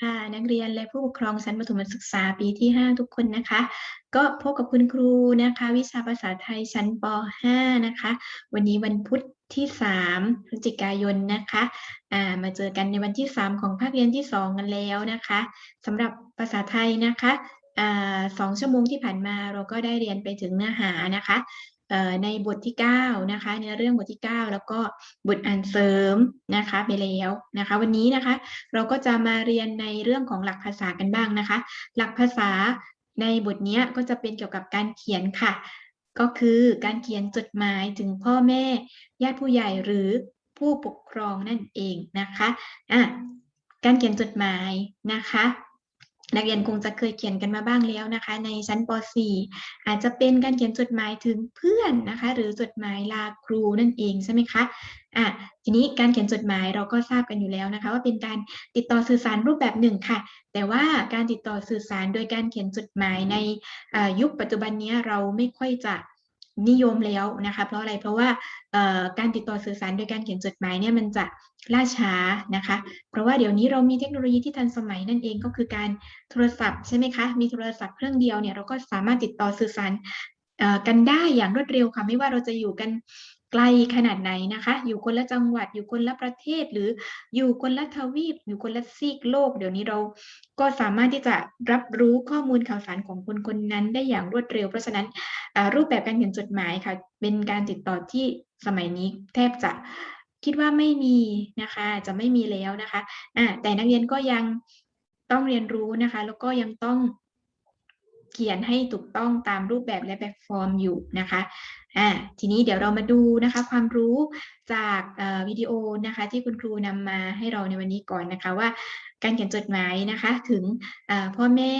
ค่ะนักเรียนและผู้ปกครองชั้นประถมศึกษาปีที่ 5 ทุกคนนะคะ ก็พบกับคุณครูนะคะ วิชาภาษาไทยชั้นป .5 นะคะ วันนี้วันพุธที่3พฤศจิกายนนะคะอ่ามาเจอกันในวันที่ 3 ของภาคเรียนที่ 2 กันแล้วนะคะสำหรับภาษาไทยนะคะอ่าสองชั่วโมงที่ผ่านมาเราก็ได้เรียนไปถึงเนื้อหานะคะ ในบทที่9นะคะเนื้อเรื่องบทที่ 9 แล้วก็บทอ่านเสริมนะคะไปแล้วนะคะ วันนี้นะคะเราก็จะมาเรียนในเรื่องของหลักภาษากันบ้างนะคะ หลักภาษาในบทนี้ก็จะเป็นเกี่ยวกับการเขียนค่ะ ก็คือการเขียนจดหมายถึงพ่อแม่ญาติผู้ใหญ่หรือผู้ปกครองนั่นเองนะคะอะการเขียนจดหมายนะคะ นักเรียนคงจะเคยเขียนกันมาบ้างแล้วนะคะ ในชั้นป .4 อาจจะเป็นการเขียนจดหมายถึงเพื่อนนะคะ หรือจดหมายลาครูนั่นเองใช่ไหมคะอะทีนี้การเขียนจดหมายเราก็ทราบกันอยู่แล้วนะคะ ว่าเป็นการติดต่อสื่อสารรูปแบบหนึ่งค่ะ แต่ว่าการติดต่อสื่อสารโดยการเขียนจดหมายในยุคปัจจุบันนี้เราไม่ค่อยจะ นิยมแล้วนะคะ เพราะอะไรเพราะว่าการติดต่อสื่อสารโดยการเขียนจดหมายเนี่ยมันจะล่าช้านะคะ เพราะว่าเดี๋ยวนี้เรามีเทคโนโลยีที่ทันสมัยนั่นเองก็คือการโทรศัพท์ใช่ไหมคะมีโทรศัพท์เครื่องเดียวเนี่ยเราก็สามารถติดต่อสื่อสารกันได้อย่างรวดเร็วค่ะไม่ว่าเราจะอยู่กัน ไกลขนาดไหนนะคะ อยู่คนละจังหวัดอยู่คนละประเทศหรืออยู่คนละทวีป อยู่คนละซีกโลก เดี๋ยวนี้เราก็สามารถที่จะรับรู้ข้อมูลข่าวสารของคนคนนั้นได้อย่างรวดเร็ว เพราะฉะนั้นรูปแบบการเขียนจดหมายค่ะ เป็นการติดต่อที่สมัยนี้แทบจะคิดว่าไม่มีนะคะ จะไม่มีแล้วนะคะอ่าแต่นักเรียนก็ยังต้องเรียนรู้นะคะ แล้วก็ยังต้อง ขียนให้ถูกต้องตามรูปแบบและแบบฟอร์มอยู่นะคะอ่าทีนี้เดี๋ยวเรามาดูนะคะความรู้จากวิดีโอนะคะที่คุณครูนำมาให้เราในวันนี้ก่อนนะคะว่าการเขียนจดหมายนะคะถึงพ่อแม่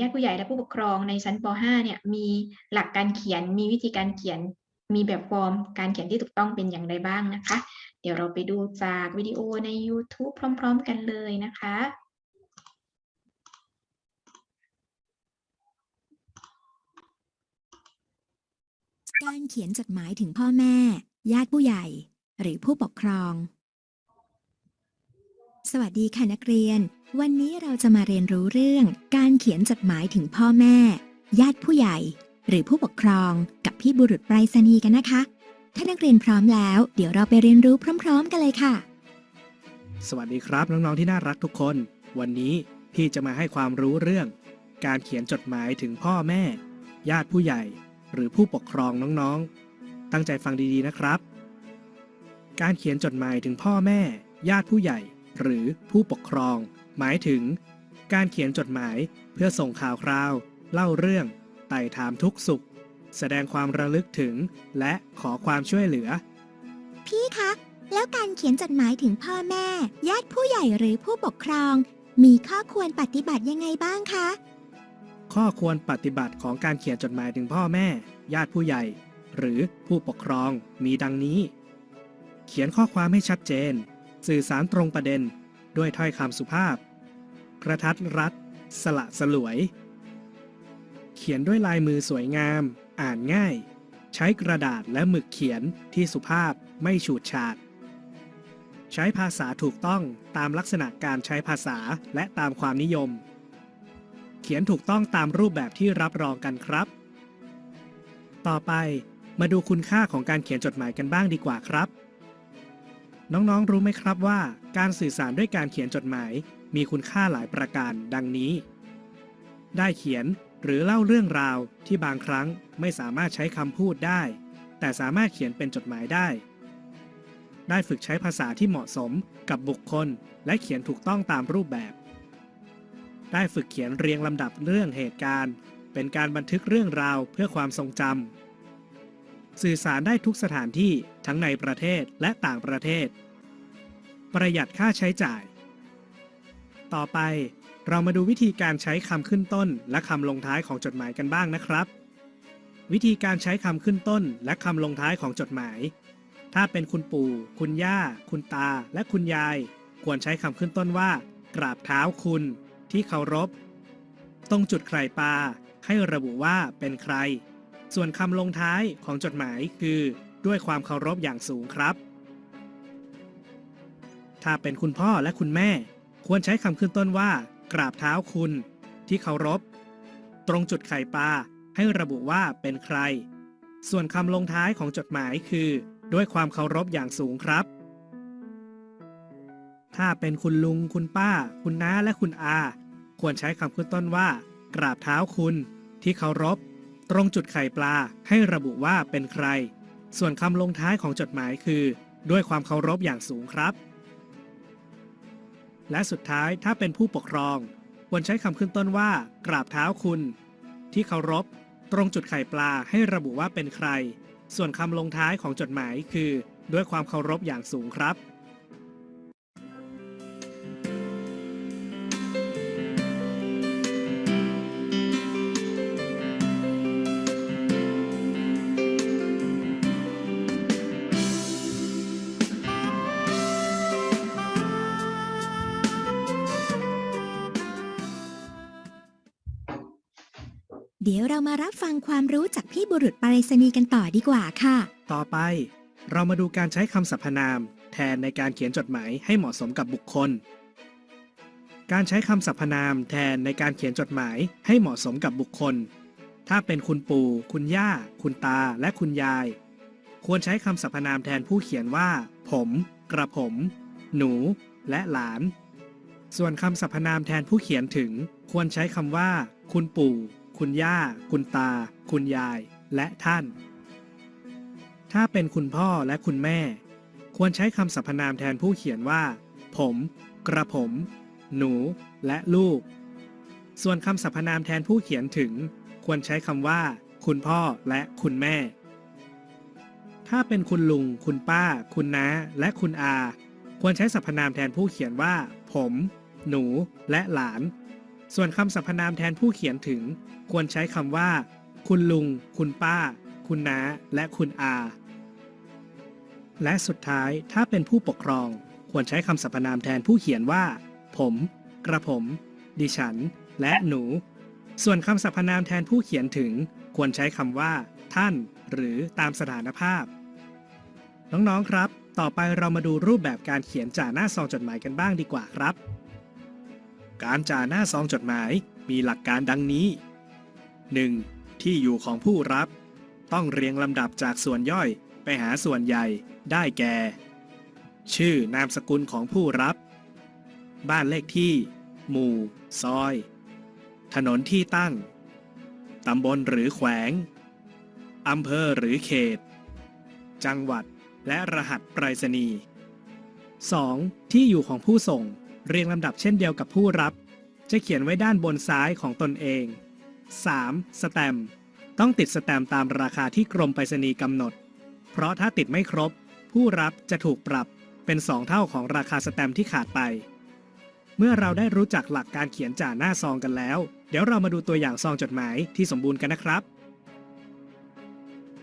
ญาติผู้ใหญ่และผู้ปกครองในชั้นป .5 เนี่ยมีหลักการเขียนมีวิธีการเขียนมีแบบฟอร์มการเขียนที่ถูกต้องเป็นอย่างไรบ้างนะคะ เดี๋ยวเราไปดูจากวิดีโอใน YouTube พร้อม ๆ กันเลยนะคะ การเขียนจดหมายถึงพ่อแม่ ญาติผู้ใหญ่ หรือผู้ปกครอง สวัสดีค่ะนักเรียน วันนี้เราจะมาเรียนรู้เรื่อง การเขียนจดหมายถึงพ่อแม่ ญาติผู้ใหญ่ หรือผู้ปกครอง กับพี่บุรุษไปรษณีย์กันนะคะ ถ้านักเรียนพร้อมแล้ว เดี๋ยวเราไปเรียนรู้พร้อม ๆ กันเลยค่ะ สวัสดีครับน้องๆที่น่ารักทุกคน วันนี้พี่จะมาให้ความรู้เรื่อง การเขียนจดหมายถึงพ่อแม่ ญาติผู้ใหญ่ หรือผู้ปกครองน้องๆ ตั้งใจฟังดีๆนะครับ การเขียนจดหมายถึงพ่อแม่ ญาติผู้ใหญ่ หรือผู้ปกครอง หมายถึง การเขียนจดหมายเพื่อส่งข่าวคราว เล่าเรื่อง ไต่ถามทุกสุข แสดงความระลึกถึง และขอความช่วยเหลือ พี่คะ แล้วการเขียนจดหมายถึงพ่อแม่ ญาติผู้ใหญ่หรือผู้ปกครอง มีข้อควรปฏิบัติยังไงบ้างคะ ข้อควรปฏิบัติของการเขียนจดหมายถึงพ่อแม่ ญาติผู้ใหญ่ หรือผู้ปกครองมีดังนี้ เขียนข้อความให้ชัดเจน สื่อสารตรงประเด็น ด้วยถ้อยคำสุภาพ กระทัดรัดสละสลวย เขียนด้วยลายมือสวยงาม อ่านง่าย ใช้กระดาษและหมึกเขียนที่สุภาพไม่ฉูดฉาดใช้ภาษาถูกต้องตามลักษณะการใช้ภาษาและตามความนิยม ขียนถูกต้องตามรูปแบบที่รับรองกันครับ ต่อไปมาดูคุณค่าของการเขียนจดหมายกันบ้างดีกว่าครับ น้องๆ รู้ไหมครับว่า การสื่อสารด้วยการเขียนจดหมาย มีคุณค่าหลายประการ ดังนี้ ได้เขียนหรือเล่าเรื่องราวที่บางครั้งไม่สามารถใช้คำพูดได้ แต่สามารถเขียนเป็นจดหมายได้ ได้ฝึกใช้ภาษาที่เหมาะสมกับบุคคล และเขียนถูกต้องตามรูปแบบ ได้ฝึกเขียนเรียงลำดับเรื่องเหตุการณ์ เป็นการบันทึกเรื่องราวเพื่อความทรงจำสื่อสารได้ทุกสถานที่ทั้งในประเทศและต่างประเทศ ประหยัดค่าใช้จ่าย ต่อไปเรามาดูวิธีการใช้คำขึ้นต้นและคำลงท้ายของจดหมายกันบ้างนะครับ วิธีการใช้คำขึ้นต้นและคำลงท้ายของจดหมาย ถ้าเป็นคุณปู่ คุณย่า คุณตา และคุณยาย ควรใช้คำขึ้นต้นว่า กราบเท้าคุณ ที่เคารพ ตรงจุดไข่ปลาให้ระบุว่าเป็นใคร ส่วนคำลงท้ายของจดหมายคือ ด้วยความเคารพอย่างสูงครับ ถ้าเป็นคุณพ่อและคุณแม่ ควรใช้คำขึ้นต้นว่า กราบเท้าคุณ ที่เคารพ ตรงจุดไข่ปลาให้ระบุว่าเป็นใคร ส่วนคำลงท้ายของจดหมายคือ ด้วยความเคารพอย่างสูงครับ ถ้าเป็นคุณลุงคุณป้า คุณน้าและคุณอา ควรใช้คำขึ้นต้นว่า กราบเท้าคุณ ที่เคารพ ตรงจุดไข่ปลาให้ระบุว่าเป็นใคร ส่วนคำลงท้ายของจดหมายคือ ด้วยความเคารพอย่างสูงครับ และสุดท้ายถ้าเป็นผู้ปกครอง ควรใช้คำขึ้นต้นว่า กราบเท้าคุณ ที่เคารพ ตรงจุดไข่ปลาให้ระบุว่าเป็นใคร ส่วนคำลงท้ายของจดหมายคือ ด้วยความเคารพอย่างสูงครับ เดี๋ยวเรามารับฟังความรู้จากพี่บุรุษไปรษณีย์กันต่อดีกว่าค่ะ ต่อไป เรามาดูการใช้คำสรรพนาม แทนในการเขียนจดหมายให้เหมาะสมกับบุคคล การใช้คำสรรพนามแทนในการเขียนจดหมายให้เหมาะสมกับบุคคล ถ้าเป็นคุณปู่ คุณย่า คุณตา และคุณยาย ควรใช้คำสรรพนามแทนผู้เขียนว่า ผม กระผม หนู และหลาน ส่วนคำสรรพนามแทนผู้เขียนถึง ควรใช้คำว่า คุณปู่ คุณย่า คุณตา คุณยาย และท่าน ถ้าเป็นคุณพ่อและคุณแม่ ควรใช้คำสรรพนามแทนผู้เขียนว่า ผม กระผม หนู และลูก ส่วนคำสรรพนามแทนผู้เขียนถึง ควรใช้คำว่า คุณพ่อและคุณแม่ ถ้าเป็นคุณลุง คุณป้า คุณน้า และคุณอา ควรใช้สรรพนามแทนผู้เขียนว่า ผม หนู และหลาน ส่วนคำสรรพนามแทนผู้เขียนถึง ควรใช้คำว่า คุณลุง คุณป้า คุณน้า และคุณอา และสุดท้ายถ้าเป็นผู้ปกครอง ควรใช้คำสรรพนามแทนผู้เขียนว่า ผม กระผม ดิฉัน และหนู ส่วนคำสรรพนามแทนผู้เขียนถึง ควรใช้คำว่า ท่าน หรือตามสถานภาพ น้องๆครับ ต่อไปเรามาดูรูปแบบการเขียนจ่าหน้าซองจดหมายกันบ้างดีกว่าครับ การจ่าหน้าซองจดหมายมีหลักการดังนี้ 1. ที่อยู่ของผู้รับ ต้องเรียงลำดับจากส่วนย่อยไปหาส่วนใหญ่ได้แก่ ชื่อนามสกุลของผู้รับ บ้านเลขที่ หมู่ ซอย ถนนที่ตั้ง ตำบลหรือแขวง อำเภอหรือเขต จังหวัดและรหัสไปรษณีย์ 2. ที่อยู่ของผู้ส่ง เรียงลำดับเช่นเดียวกับผู้รับ จะเขียนไว้ด้านบนซ้ายของตนเอง 3. สแตม์ต้องติดสแตม์ตามราคาที่กรมไปรษณีย์กำหนด เพราะถ้าติดไม่ครบ ผู้รับจะถูกปรับเป็น 2 เท่าของราคาสแตม์ที่ขาดไป เมื่อเราได้รู้จักหลักการเขียนจ่าหน้าซองกันแล้ว เดี๋ยวเรามาดูตัวอย่างซองจดหมายที่สมบูรณ์กันนะครับ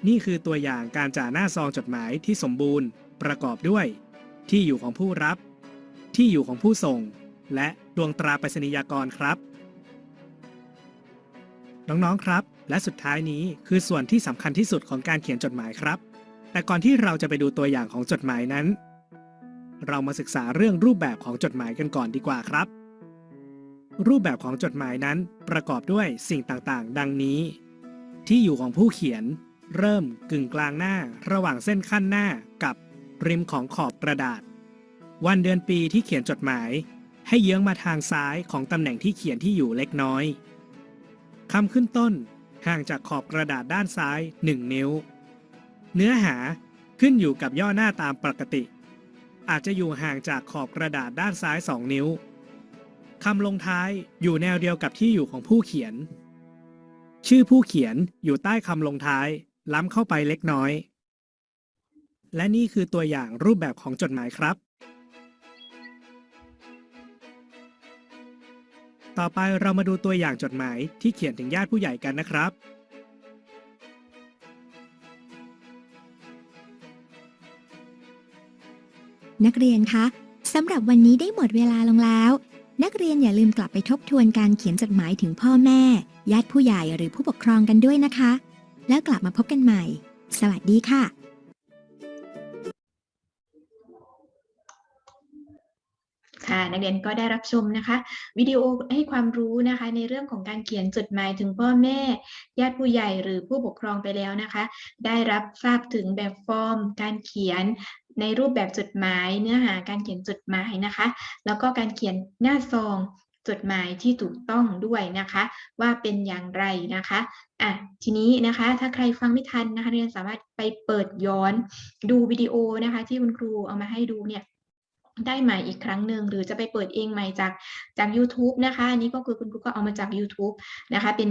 นี่คือตัวอย่างการจ่าหน้าซองจดหมายที่สมบูรณ์ ประกอบด้วย ที่อยู่ของผู้รับ ที่อยู่ของผู้ส่ง และดวงตราไปรษณียากรครับ น้องๆครับ และสุดท้ายนี้คือส่วนที่สำคัญที่สุดของการเขียนจดหมายครับ แต่ก่อนที่เราจะไปดูตัวอย่างของจดหมายนั้น เรามาศึกษาเรื่องรูปแบบของจดหมายกันก่อนดีกว่าครับ รูปแบบของจดหมายนั้นประกอบด้วยสิ่งต่างๆ ดังนี้ ที่อยู่ของผู้เขียน เริ่มกึ่งกลางหน้า ระหว่างเส้นขั้นหน้ากับริมของขอบกระดาษ วันเดือนปีที่เขียนจดหมาย ให้เยื้องมาทางซ้ายของตำแหน่งที่เขียนที่อยู่เล็กน้อยคำขึ้นต้นห่างจากขอบกระดาษด้านซ้าย 1 นิ้ว เนื้อหาขึ้นอยู่กับย่อหน้าตามปกติ อาจจะอยู่ห่างจากขอบกระดาษด้านซ้าย 2 นิ้วคำลงท้ายอยู่แนวเดียวกับที่อยู่ของผู้เขียน ชื่อผู้เขียนอยู่ใต้คำลงท้าย ล้ำเข้าไปเล็กน้อย และนี่คือตัวอย่างรูปแบบของจดหมายครับ ต่อไปเรามาดูตัวอย่างจดหมายที่เขียนถึงญาติผู้ใหญ่กันนะครับ นักเรียนคะสำหรับวันนี้ได้หมดเวลาลงแล้ว นักเรียนอย่าลืมกลับไปทบทวนการเขียนจดหมายถึงพ่อแม่ ญาติผู้ใหญ่หรือผู้ปกครองกันด้วยนะคะ แล้วกลับมาพบกันใหม่ สวัสดีค่ะ นักเรียนก็ได้รับชมนะคะ วิดีโอให้ความรู้นะคะ ในเรื่องของการเขียนจดหมายถึงพ่อแม่ ญาติผู้ใหญ่หรือผู้ปกครองไปแล้วนะคะ ได้รับทราบถึงแบบฟอร์ม การเขียนในรูปแบบจดหมาย เนื้อหาการเขียนจดหมายนะคะ แล้วก็การเขียนหน้าซองจดหมายที่ถูกต้องด้วยนะคะ ว่าเป็นอย่างไรนะคะอะทีนี้นะคะถ้าใครฟังไม่ทันนะคะเรียนสามารถไปเปิดย้อนดูวิดีโอนะคะ ที่คุณครูเอามาให้ดูเนี่ย ได้ใหม่อีกครั้งหนึ่งหรือจะไปเปิดเองใหม่จากจาก YouTube นะคะอันนี้ก็คือคุณครูก็เอามาจาก YouTube นะคะ เป็น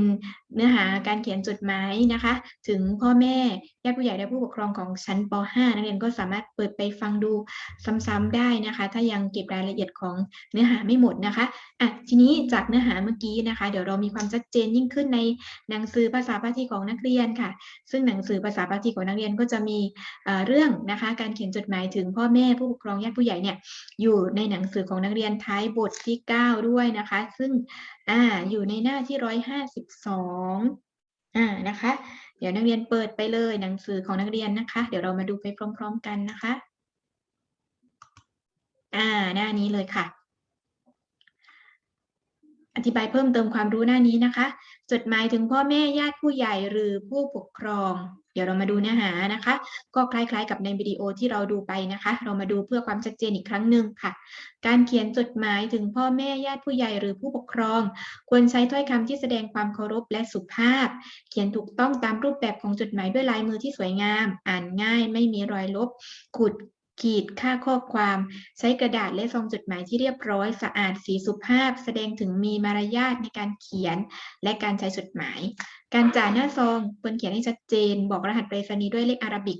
เนื้อหาการเขียนจดหมายนะคะ ถึงพ่อแม่ญาติผู้ใหญ่และผู้ปกครองของชั้นป .5 นักเรียนก็สามารถเปิดไปฟังดูซ้ำๆได้นะคะ ถ้ายังเก็บรายละเอียดของเนื้อหาไม่หมดนะคะอะทีนี้จากเนื้อหาเมื่อกี้นะคะ เดี๋ยวเรามีความชัดเจนยิ่งขึ้นในหนังสือภาษาพาทีของนักเรียนค่ะ ซึ่งหนังสือภาษาพาทีของนักเรียนก็จะมีเรื่องนะคะ การเขียนจดหมายถึงพ่อแม่ผู้ปกครองญาติผู้ใหญ่เนี่ยอยู่ในหนังสือของนักเรียนท้ายบทที่ 9 ด้วยนะคะ ซึ่งอ่าอยู่ในหน้าที่ 152อ่านะคะ เดี๋ยวนักเรียนเปิดไปเลยหนังสือของนักเรียนนะคะ เดี๋ยวเรามาดูไปพร้อม ๆ กันนะคะอ่าหน้านี้เลยค่ะ อธิบายเพิ่มเติมความรู้หน้านี้นะคะ จดหมายถึงพ่อแม่ญาติผู้ใหญ่หรือผู้ปกครอง เดี๋ยวเรามาดูเนื้อหานะคะ ก็คล้ายๆกับในวิดีโอที่เราดูไปนะคะ เรามาดูเพื่อความชัดเจนอีกครั้งหนึ่งค่ะ การเขียนจดหมายถึงพ่อแม่ญาติผู้ใหญ่หรือผู้ปกครอง ควรใช้ถ้อยคำที่แสดงความเคารพและสุภาพ เขียนถูกต้องตามรูปแบบของจดหมายด้วยลายมือที่สวยงาม อ่านง่ายไม่มีรอยลบ ขุด ขีดค่าข้อความใช้กระดาษและซองจดหมายที่เรียบร้อยสะอาดสีสุภาพ แสดงถึงมีมารยาทในการเขียนและการใช้จดหมาย การจ่ายหน้าซองควรเขียนให้ชัดเจน บอกรหัสไปรษณีย์ด้วยเลขอาราบิก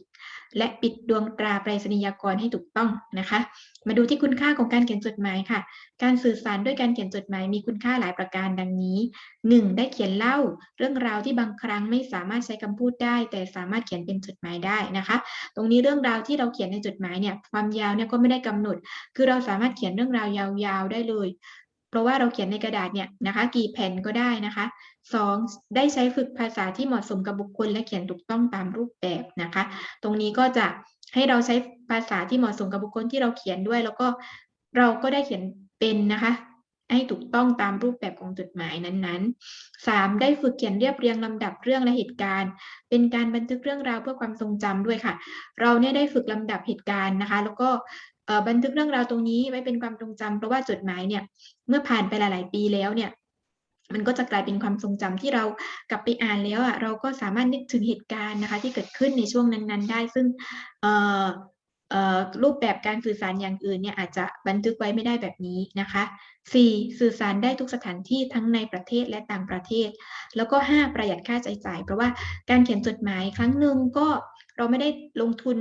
และปิดดวงตราไปรษณียากรให้ถูกต้องนะคะ มาดูที่คุณค่าของการเขียนจดหมายค่ะ การสื่อสารด้วยการเขียนจดหมายมีคุณค่าหลายประการดังนี้ 1. ได้เขียนเล่า เรื่องราวที่บางครั้งไม่สามารถใช้คำพูดได้ แต่สามารถเขียนเป็นจดหมายได้นะคะ ตรงนี้เรื่องราวที่เราเขียนในจดหมายเนี่ยความยาวเนี่ยก็ไม่ได้กำหนด คือเราสามารถเขียนเรื่องราวยาวๆได้เลย เพราะว่าเราเขียนในกระดาษเนี่ยนะคะ กี่แผ่นก็ได้นะคะ 2. ได้ใช้ฝึกภาษาที่เหมาะสมกับบุคคลและเขียนถูกต้องตามรูปแบบนะคะ ตรงนี้ก็จะให้เราใช้ภาษาที่เหมาะสมกับบุคคลที่เราเขียนด้วย แล้วก็เราก็ได้เขียนเป็นนะคะ ให้ถูกต้องตามรูปแบบของจดหมายนั้นๆ 3. ได้ฝึกเขียนเรียบเรียงลำดับเรื่องและเหตุการณ์ เป็นการบันทึกเรื่องราวเพื่อความทรงจำด้วยค่ะ เราเนี่ยได้ฝึกลำดับเหตุการณ์นะคะ แล้วก็บันทึกเรื่องราวตรงนี้ไว้เป็นความทรงจำเพราะว่าจดหมายเนี่ยเมื่อผ่านไปหลาย ๆ ปีแล้วเนี่ย มันก็จะกลายเป็นความทรงจำที่เรากลับไปอ่านแล้วอะเราก็สามารถนึกถึงเหตุการณ์นะคะที่เกิดขึ้นในช่วงนั้นๆ ได้ ซึ่งรูปแบบการสื่อสารอย่างอื่นเนี่ยอาจจะบันทึกไว้ไม่ได้แบบนี้นะคะ 4. สื่อสารได้ทุกสถานที่ทั้งในประเทศและต่างประเทศ แล้วก็ 5. ประหยัดค่าใช้จ่าย เพราะว่าการเขียนจดหมายครั้งหนึ่งก็เราไม่ได้ลงทุน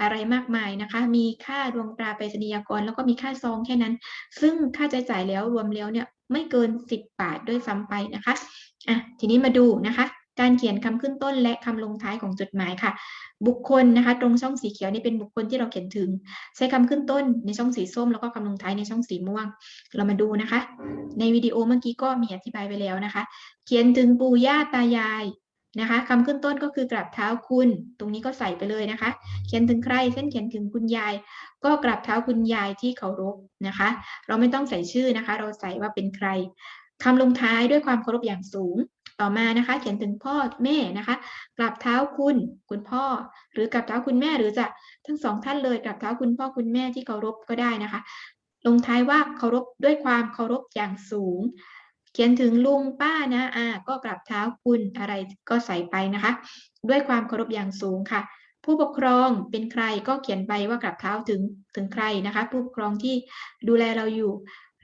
อะไรมากมายนะคะ มีค่าดวงตราไปรษณียกร แล้วก็มีค่าซองแค่นั้น ซึ่งค่าใช้จ่ายแล้วรวมแล้วเนี่ยไม่เกิน 10 บาทด้วยซ้ำไปนะคะอะทีนี้มาดูนะคะการเขียนคำขึ้นต้นและคำลงท้ายของจดหมายค่ะ บุคคลนะคะ ตรงช่องสีเขียวนี่เป็นบุคคลที่เราเขียนถึง ใช้คำขึ้นต้นในช่องสีส้ม แล้วก็คำลงท้ายในช่องสีม่วง เรามาดูนะคะ ในวิดีโอเมื่อกี้ก็มีอธิบายไปแล้วนะคะ เขียนถึงปู่ย่าตายาย นะคะคำขึ้นต้นก็คือกราบเท้าคุณ ตรงนี้ก็ใส่ไปเลยนะคะ เขียนถึงใคร เส้นเขียนถึงคุณยาย ก็กราบเท้าคุณยายที่เคารพนะคะ เราไม่ต้องใส่ชื่อนะคะ เราใส่ว่าเป็นใครคำลงท้ายด้วยความเคารพอย่างสูง ต่อมานะคะ เขียนถึงพ่อแม่นะคะกราบเท้าคุณคุณพ่อ หรือกราบเท้าคุณแม่หรือจะทั้งสองท่านเลยกราบเท้าคุณพ่อคุณแม่ที่เคารพก็ได้นะคะ ลงท้ายว่าเคารพด้วยความเคารพอย่างสูง เขียนถึงลุงป้านะอาก็กราบเท้าคุณอะไรก็ใส่ไปนะคะ ด้วยความเคารพอย่างสูงค่ะ ผู้ปกครองเป็นใครก็เขียนไปว่ากราบเท้าถึงถึงใครนะคะ ผู้ปกครองที่ดูแลเราอยู่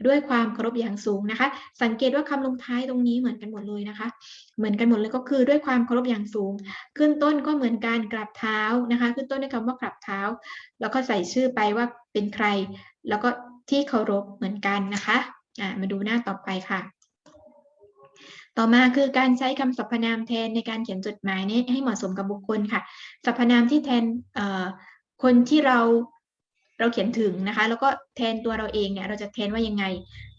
ด้วยความเคารพอย่างสูงนะคะ สังเกตว่าคำลงท้ายตรงนี้เหมือนกันหมดเลยนะคะ เหมือนกันหมดเลยก็คือด้วยความเคารพอย่างสูง ขึ้นต้นก็เหมือนการกราบเท้านะคะ ขึ้นต้นด้วยคำว่ากราบเท้า แล้วก็ใส่ชื่อไปว่าเป็นใคร แล้วก็ที่เคารพเหมือนกันนะคะ อ่า มาดูหน้าต่อไปค่ะ ต่อมาคือการใช้คำสรรพนามแทนในการเขียนจดหมายนี้ให้เหมาะสมกับบุคคลค่ะ สรรพนามที่แทนคนที่เราเราเขียนถึงนะคะ แล้วก็แทนตัวเราเองเนี่ยเราจะแทนว่ายังไง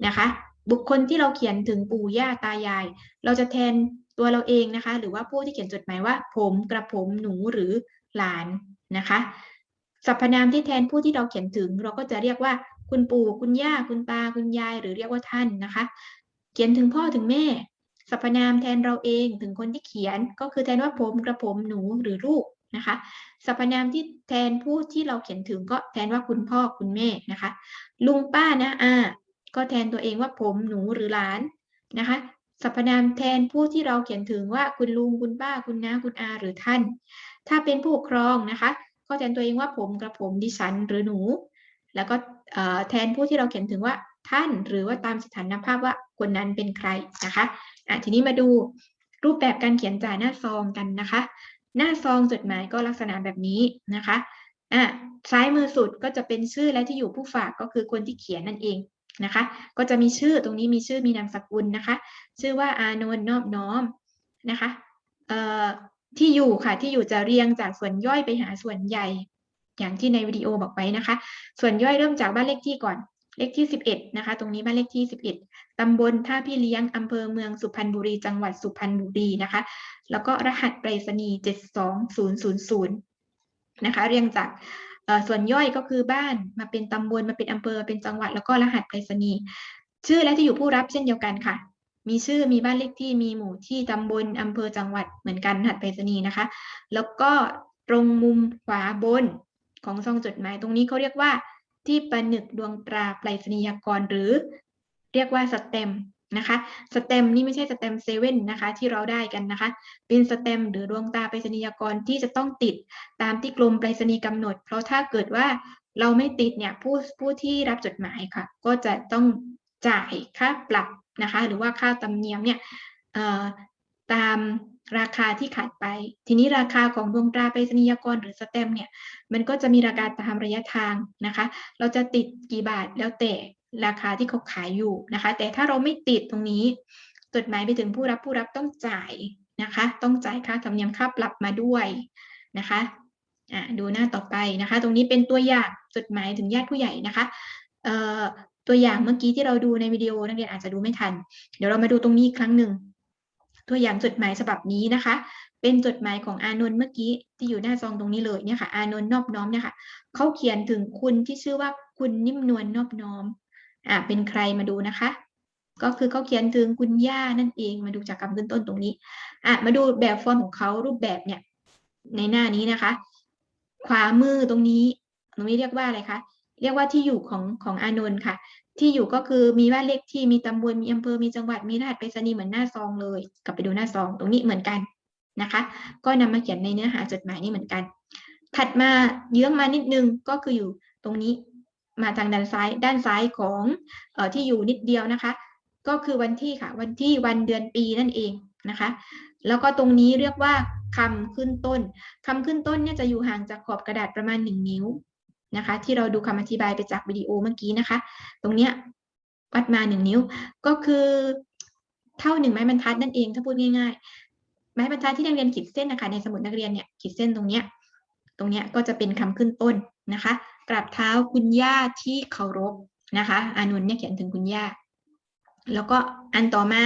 นะคะ บุคคลที่เราเขียนถึงปู่ย่าตายาย เราจะแทนตัวเราเองนะคะ หรือว่าผู้ที่เขียนจดหมายว่า ผมกระผมหนูหรือหลานนะคะสรรพนามที่แทนผู้ที่เราเขียนถึง เราก็จะเรียกว่าคุณปู่คุณย่าคุณตาคุณยาย หรือเรียกว่าท่านนะคะ เขียนถึงพ่อถึงแม่ สรรพนามแทนเราเองถึงคนที่เขียนก็คือแทนว่าผมกระผมหนูหรือลูกนะคะสรรพนามที่แทนผู้ที่เราเขียนถึงก็แทนว่าคุณพ่อคุณแม่นะคะ ลุงป้านะอาก็แทนตัวเองว่าผมหนูหรือหลานนะคะสรรพนามแทนผู้ที่เราเขียนถึงว่าคุณลุงคุณป้าคุณน้าคุณอาหรือท่าน ถ้าเป็นผู้ปกครองนะคะ ก็แทนตัวเองว่าผมกระผมดิฉันหรือหนู แล้วก็แทนผู้ที่เราเขียนถึงว่าท่านหรือว่าตามสถานภาพว่าคนนั้นเป็นใครนะคะ อะทีนี้มาดูรูปแบบการเขียนจ่ายหน้าซองกันนะคะ หน้าซองจดหมายก็ลักษณะแบบนี้นะคะอะซ้ายมือสุดก็จะเป็นชื่อและที่อยู่ผู้ฝากก็คือคนที่เขียนนั่นเองนะคะ ก็จะมีชื่อตรงนี้มีชื่อมีนามสกุลนะคะ ชื่อว่าอานนท์นอบน้อมนะคะเอ่อที่อยู่ค่ะที่อยู่จะเรียงจากส่วนย่อยไปหาส่วนใหญ่ อย่างที่ในวิดีโอบอกไว้นะคะ ส่วนย่อยเริ่มจากบ้านเลขที่ก่อน เลขที่ 11 นะคะ ตรงนี้บ้านเลขที่ 11 ตำบลท่าพี่เลี้ยง อำเภอเมืองสุพรรณบุรี จังหวัดสุพรรณบุรีนะคะ แล้วก็รหัสไปรษณีย์ 72000 นะคะ เรียงจากส่วนย่อยก็คือบ้านมาเป็นตำบลมาเป็นอำเภอเป็นจังหวัดแล้วก็รหัสไปรษณีย์ ชื่อและที่อยู่ผู้รับเช่นเดียวกันค่ะ มีชื่อมีบ้านเลขที่มีหมู่ที่ตำบลอำเภอจังหวัดเหมือนกันรหัสไปรษณีย์นะคะ แล้วก็ตรงมุมขวาบนของซองจดหมายตรงนี้เขาเรียกว่า ที่ประหนึกดวงตราไปรษณียกร หรือเรียกว่าสแตมนะคะสแตมนี่ไม่ใช่สแตมเซเว่นนะคะที่เราได้กันนะคะ เป็นสแตมหรือดวงตาไปรษณียกรที่จะต้องติดตามที่กรมไปรษณีย์กำหนด เพราะถ้าเกิดว่าเราไม่ติดเนี่ยผู้ผู้ที่รับจดหมายค่ะ ก็จะต้องจ่ายค่าปรับนะคะ หรือว่าค่าธรรมเนียมเนี่ยตาม ราคาที่ขาดไป ทีนี้ราคาของดวงตราไปรษณียกรหรือสแตมเนี่ย มันก็จะมีราคาตามระยะทางนะคะ เราจะติดกี่บาทแล้วแต่ราคาที่เขาขายอยู่นะคะ แต่ถ้าเราไม่ติดตรงนี้ จดหมายไปถึงผู้รับผู้รับต้องจ่ายนะคะ ต้องจ่ายค่าธรรมเนียมค่าปรับมาด้วยนะคะดูหน้าต่อไปนะคะ ตรงนี้เป็นตัวอย่างจดหมายถึงญาติผู้ใหญ่นะคะตัวอย่างเมื่อกี้ที่เราดูในวิดีโอนักเรียนอาจจะดูไม่ทัน เดี๋ยวเรามาดูตรงนี้อีกครั้งหนึ่ง ตัวอย่างจดหมายฉบับนี้นะคะ เป็นจดหมายของอานนท์เมื่อกี้ที่อยู่หน้าซองตรงนี้เลยเนี่ยค่ะ อานนท์นอบน้อมเนี่ยค่ะเขาเขียนถึงคุณที่ชื่อว่าคุณนิ่มนวลนอบน้อมอ่าเป็นใครมาดูนะคะ ก็คือเขาเขียนถึงคุณย่านั่นเองมาดูจากคำขึ้นต้นตรงนี้อะมาดูแบบฟอร์มของเขารูปแบบเนี่ย ในหน้านี้นะคะ ขวามือตรงนี้ตรงนี้เรียกว่าอะไรคะเรียกว่าที่อยู่ของของอานนท์ค่ะ ที่อยู่ก็คือมีบ้านเลขที่มีตำบลมีอำเภอมีจังหวัดมีรหัสไปรษณีย์เหมือนหน้าซองเลย กลับไปดูหน้าซองตรงนี้เหมือนกันนะคะ ก็นำมาเขียนในเนื้อหาจดหมายนี้เหมือนกัน ถัดมาเยื้องมานิดนึงก็คืออยู่ตรงนี้มาทางด้านซ้ายด้านซ้ายของออที่อยู่นิดเดียวนะคะ ก็คือวันที่ค่ะ วันที่วันเดือนปีนั่นเองนะคะ แล้วก็ตรงนี้เรียกว่าคำขึ้นต้นคำขึ้นต้นเนี่ยจะอยู่ห่างจากขอบกระดาษประมาณ 1 นิ้ว นะคะ ที่เราดูคำอธิบายไปจากวิดีโอเมื่อกี้นะคะ ตรงเนี้ยวัดมา1นิ้ว ก็คือเท่าหนึ่งไม้บรรทัดนั่นเองถ้าพูดง่ายๆ ไม้บรรทัดที่นักเรียนขีดเส้นนะคะในสมุดนักเรียนเนี่ยขีดเส้นตรงเนี้ยตรงเนี้ยก็จะเป็นคำขึ้นต้นนะคะกราบเท้าคุณย่าที่เคารพนะคะอานุนเนี่ยเขียนถึงคุณย่าแล้วก็อันต่อมา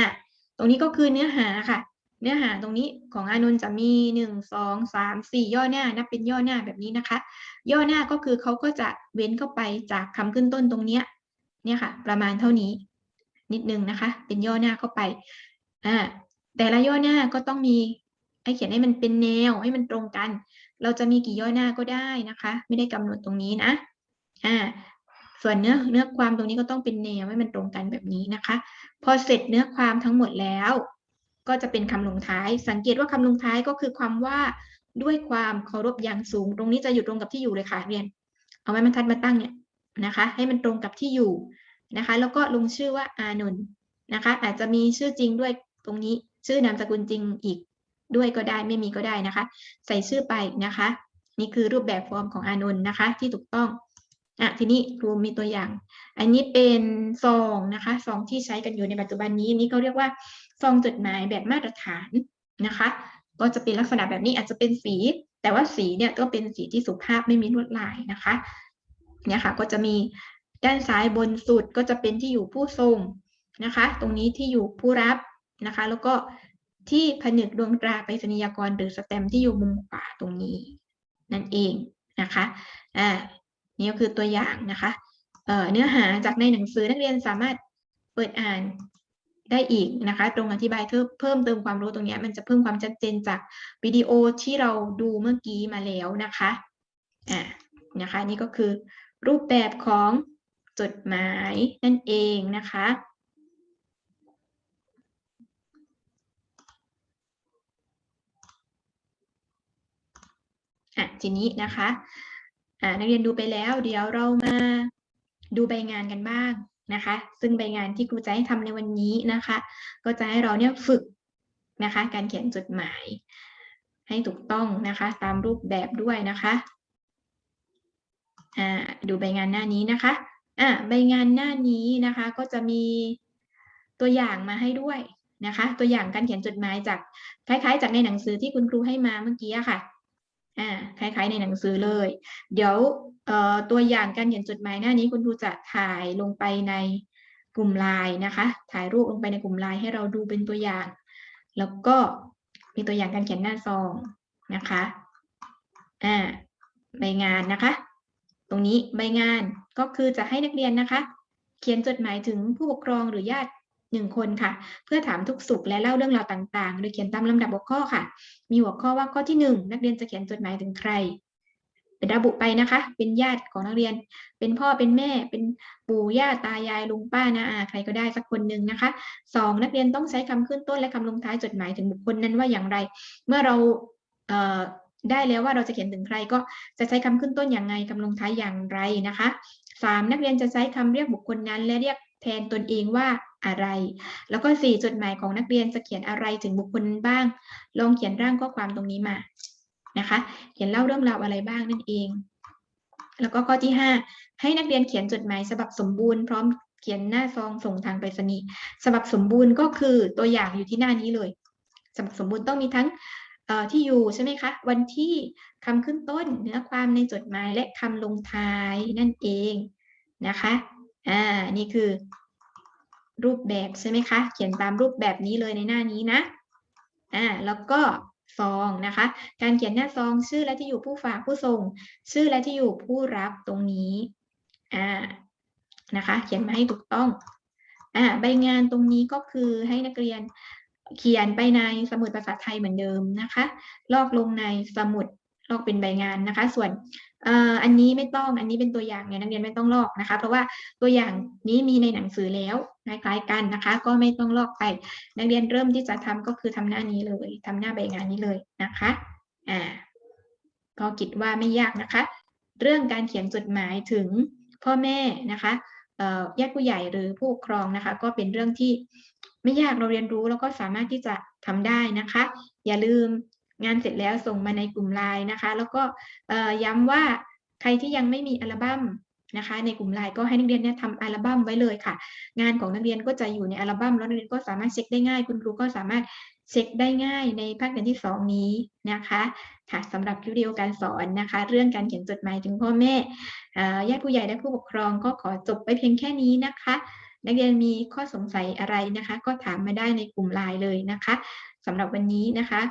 ตรงนี้ก็คือเนื้อหาค่ะ เนื้อหาตรงนี้ของอานนท์จะมีหนึ่งสองสามสี่ย่อหน้านับเป็นย่อหน้าแบบนี้นะคะ ย่อหน้าก็คือเขาก็จะเว้นเข้าไปจากคำขึ้นต้นตรงเนี้ยเนี่ยค่ะ ประมาณเท่านี้ นิดนึงนะคะ เป็นย่อหน้าเข้าไปอ่าแต่ละย่อหน้าก็ต้องมีให้เขียนให้มันเป็นแนวให้มันตรงกัน เราจะมีกี่ย่อหน้าก็ได้นะคะ ไม่ได้กำหนดตรงนี้นะอ่าส่วนเนื้อเนื้อความตรงนี้ก็ต้องเป็นแนวให้มันตรงกันแบบนี้นะคะ พอเสร็จเนื้อความทั้งหมดแล้ว ก็จะเป็นคำลงท้าย สังเกตว่าคำลงท้ายก็คือความว่าด้วยความเคารพอย่างสูง ตรงนี้จะอยู่ตรงกับที่อยู่เลยค่ะเรียน เอาไม้บรรทัดมาตั้งเนี่ยนะคะ ให้มันตรงกับที่อยู่นะคะ แล้วก็ลงชื่อว่าอานนท์นะคะ อาจจะมีชื่อจริงด้วยตรงนี้ ชื่อนามสกุลจริงอีกด้วยก็ได้ไม่มีก็ได้นะคะ ใส่ชื่อไปนะคะ นี่คือรูปแบบฟอร์มของอานนท์นะคะ ที่ถูกต้องอะทีนี้ครูมีตัวอย่าง อันนี้เป็นซองนะคะซองที่ใช้กันอยู่ในปัจจุบันนี้นี่เขาเรียกว่า ซองจดหมายแบบมาตรฐานนะคะ ก็จะเป็นลักษณะแบบนี้อาจจะเป็นสี แต่ว่าสีเนี่ยก็เป็นสีที่สุภาพไม่มีลวดลายนะคะเนี่ยค่ะก็จะมีด้านซ้ายบนสุดก็จะเป็นที่อยู่ผู้ส่งนะคะ ตรงนี้ที่อยู่ผู้รับนะคะ แล้วก็ที่ผนึกดวงตราไปรษณียากรหรือสแตมที่อยู่มุมขวาตรงนี้นั่นเองนะคะอ่านี่ก็คือตัวอย่างนะคะเเนื้อหาจากในหนังสือนักเรียนสามารถเปิดอ่าน ได้อีกนะคะ ตรงอธิบายเพิ่มเติมความรู้ตรงนี้มันจะเพิ่มความชัดเจนจากวิดีโอที่เราดูเมื่อกี้มาแล้วนะคะอ่านะคะนี่ก็คือรูปแบบของจดหมายนั่นเองนะคะอะทีนี้นะคะอ่านักเรียนดูไปแล้ว เดี๋ยวเรามาดูใบงานกันบ้าง นะคะ ซึ่งใบงานที่ครูจะให้ทำในวันนี้นะคะ ก็จะให้เราเนี่ยฝึกนะคะ การเขียนจดหมาย ให้ถูกต้องนะคะ ตามรูปแบบด้วยนะคะอ่าดูใบงานหน้านี้นะคะอ่าใบงานหน้านี้นะคะก็จะมีตัวอย่างมาให้ด้วยนะคะ ตัวอย่างการเขียนจดหมายจากคล้ายๆ จากในหนังสือที่คุณครูให้มาเมื่อกี้ค่ะอ่าคล้ายๆ ในหนังสือเลย เดี๋ยว ตัวอย่างการเขียนจดหมายหน้านี้คุณครูจะถ่ายลงไปในกลุ่มไลน์นะคะ ถ่ายรูปลงไปในกลุ่มไลน์ให้เราดูเป็นตัวอย่าง แล้วก็มีตัวอย่างการเขียนหน้าซองนะคะอ่าใบงานนะคะ ตรงนี้ใบงานก็คือจะให้นักเรียนนะคะ เขียนจดหมายถึงผู้ปกครองหรือญาติหนึ่งคนค่ะ เพื่อถามทุกสุขและเล่าเรื่องราวต่างๆ โดยเขียนตามลำดับหัวข้อค่ะ มีหัวข้อว่าข้อที่หนึ่งนักเรียนจะเขียนจดหมายถึงใคร เป็นระบุไปนะคะ เป็นญาติของนักเรียน เป็นพ่อเป็นแม่ เป็นปู่ย่าตายายลุงป้านาอาใครก็ได้สักคนหนึ่งนะคะสองนักเรียนต้องใช้คำขึ้นต้นและคำลงท้ายจดหมายถึงบุคคลนั้นว่าอย่างไร เมื่อเราเได้แล้วว่าเราจะเขียนถึงใครก็จะใช้คำขึ้นต้นอย่างไงคำลงท้ายอย่างไรนะคะสามนักเรียนจะใช้คำเรียกบุคคลนั้น และเรียกแทนตนเองว่าอะไร แล้วก็สี่จดหมายของนักเรียนจะเขียนอะไรถึงบุคคลบ้าง ลองเขียนร่างข้อความตรงนี้มา นะคะเขียนเล่าเรื่องราวอะไรบ้างนั่นเอง แล้วก็ข้อที่ห้าให้นักเรียนเขียนจดหมายฉบับสมบูรณ์พร้อมเขียนหน้าซองส่งทางไปรษณีย์ฉบับสมบูรณ์ก็คือตัวอย่างอยู่ที่หน้านี้เลยฉบับสมบูรณ์ต้องมีทั้งที่อยู่ใช่ไหมคะวันที่คำขึ้นต้นเนื้อความในจดหมายและคำลงท้ายนั่นเองนะคะอ่านี่คือรูปแบบใช่ไหมคะ เขียนตามรูปแบบนี้เลยในหน้านี้นะอ่าแล้วก็ ซองนะคะ การเขียนหน้าซองชื่อและที่อยู่ผู้ฝากผู้ส่ง ชื่อและที่อยู่ผู้รับตรงนี้อ่านะคะ เขียนมาให้ถูกต้องอ่าใบงานตรงนี้ก็คือให้นักเรียนเขียนไปในสมุดภาษาไทยเหมือนเดิมนะคะ ลอกลงในสมุดลอกเป็นใบงานนะคะ ส่วน อันนี้ไม่ต้องอันนี้เป็นตัวอย่างเนี่ยนักเรียนไม่ต้องลอกนะคะ เพราะว่าตัวอย่างนี้มีในหนังสือแล้วคล้ายๆกันนะคะ ก็ไม่ต้องลอกไปนักเรียนเริ่มที่จะทำก็คือทำหน้านี้เลยทำหน้าใบงานนี้เลยนะคะอ่าก็คิดว่าไม่ยากนะคะ เรื่องการเขียนจดหมายถึงพ่อแม่นะคะเอ่อญาติผู้ใหญ่หรือผู้ปกครองนะคะ ก็เป็นเรื่องที่ไม่ยากเราเรียนรู้แล้วก็สามารถที่จะทำได้นะคะ อย่าลืม งานเสร็จแล้วส่งมาในกลุ่มไลน์นะคะ แล้วก็ย้ำว่าใครที่ยังไม่มีอัลบั้มนะคะในกลุ่มไลน์ก็ให้นักเรียนเนี่ยทำอัลบั้มไว้เลยค่ะ งานของนักเรียนก็จะอยู่ในอัลบั้มแล้วนักเรียนก็สามารถเช็คได้ง่าย คุณครูก็สามารถเช็คได้ง่ายในภาคเรียนที่สองนี้นะคะค่ะสำหรับวิดีโอการสอนนะคะ เรื่องการเขียนจดหมายถึงพ่อแม่ญาติผู้ใหญ่และผู้ปกครองก็ขอจบไปเพียงแค่นี้นะคะ นักเรียนมีข้อสงสัยอะไรนะคะ ก็ถามมาได้ในกลุ่มไลน์เลยนะคะสำหรับวันนี้นะคะ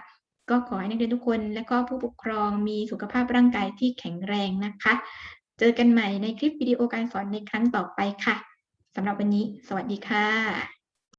ก็ขอให้นักเรียนทุกคนและก็ผู้ปกครองมีสุขภาพร่างกายที่แข็งแรงนะคะ เจอกันใหม่ในคลิปวิดีโอการสอนในครั้งต่อไปค่ะสำหรับวันนี้ สวัสดีค่ะ